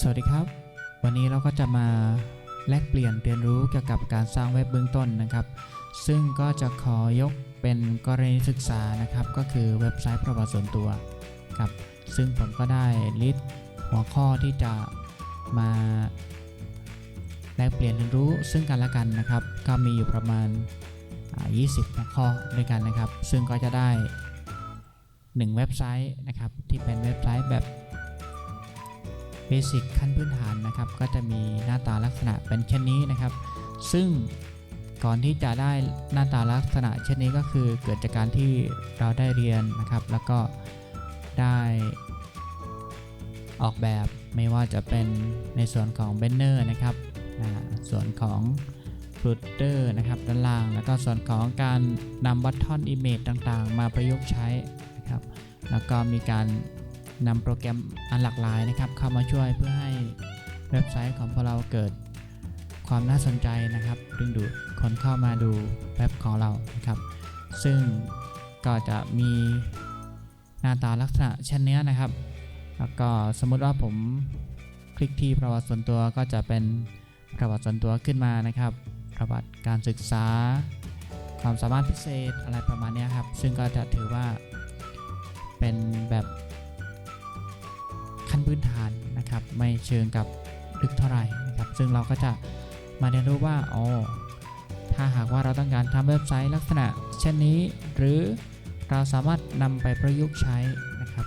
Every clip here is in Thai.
สวัสดีครับ วันนี้เราก็จะมาแลกเปลี่ยนเรียนรู้เกี่ยวกับการสร้างเว็บเบื้องต้นนะครับ ซึ่งก็จะขอยกเป็นกรณีศึกษานะครับ ก็คือเว็บไซต์ประวัติส่วนตัวครับ ซึ่งผมก็ได้ลิสต์หัวข้อที่จะมาแลกเปลี่ยนเรียนรู้ซึ่งกันและกันนะครับ ก็มีอยู่ประมาณ 20หัวข้อด้วยกันนะครับ ซึ่งก็จะได้ 1 เว็บไซต์นะครับที่เป็นเว็บไซต์แบบ เบสิกขั้นพื้นฐานนะครับ ก็จะมีหน้าตาลักษณะเป็นเช่นนี้นะครับ ซึ่งก่อนที่จะได้หน้าตาลักษณะเช่นนี้ก็คือเกิดจากการที่เราได้เรียนนะครับ แล้วก็ได้ออกแบบไม่ว่าจะเป็นในส่วนของ b a n n e r นะครับส่วนของ footer นะครับด้านล่าง แล้วก็ส่วนของการนำ button image ต่างๆ มาประยุกต์ใช้นะครับ แล้วก็มีการ นำโปรแกรมอันหลากหลายนะครับ เข้ามาช่วยเพื่อให้เว็บไซต์ของพวกเราเกิดความน่าสนใจนะครับ ดึงดูดคนเข้ามาดูเว็บของเรานะครับ ซึ่งก็จะมีหน้าตาลักษณะเช่นนี้นะครับ แล้วก็สมมุติว่าผมคลิกที่ประวัติส่วนตัวก็จะเป็นประวัติส่วนตัวขึ้นมานะครับ ประวัติการศึกษา ความสามารถพิเศษอะไรประมาณนี้ครับ ซึ่งก็จะถือว่าเป็นแบบ พื้นฐานนะครับ ไม่เชิงกับลึกเท่าไหร่นะครับ ซึ่งเราก็จะมาเรียนรู้ว่าอ๋อถ้าหากว่าเราต้องการทำเว็บไซต์ลักษณะ เช่นนี้ หรือเราสามารถนำไปประยุกต์ใช้นะครับ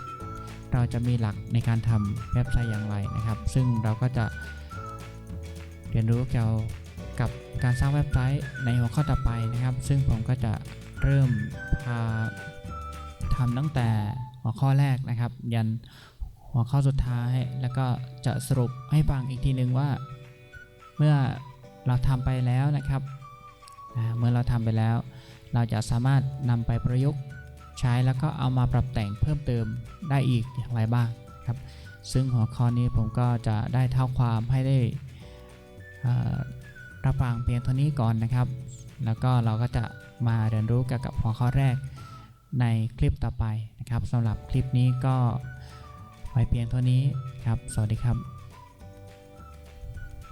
เราจะมีหลักในการทำเว็บไซต์อย่างไรนะครับ ซึ่งเราก็จะเรียนรู้เกี่ยวกับการสร้างเว็บไซต์ในหัวข้อต่อไปนะครับ ซึ่งผมก็จะเริ่มพาทำตั้งแต่หัวข้อแรกนะครับ ยัน หัวข้อสุดท้าย แล้วก็จะสรุปให้ฟังอีกทีหนึ่งว่า เมื่อเราทำไปแล้วนะครับ เมื่อเราทำไปแล้ว เราจะสามารถนำไปประยุกต์ใช้แล้วก็เอามาปรับแต่งเพิ่มเติมได้อีกอย่างไรบ้างครับ ซึ่งหัวข้อนี้ผมก็จะได้เท่าความให้ได้รับฟังเพียงเท่านี้ก่อนนะครับ แล้วก็เราก็จะมาเรียนรู้เกี่ยวกับหัวข้อแรกในคลิปต่อไปนะครับสำหรับคลิปนี้ก็ ไว้เพียงเท่านี้ครับ สวัสดีครับ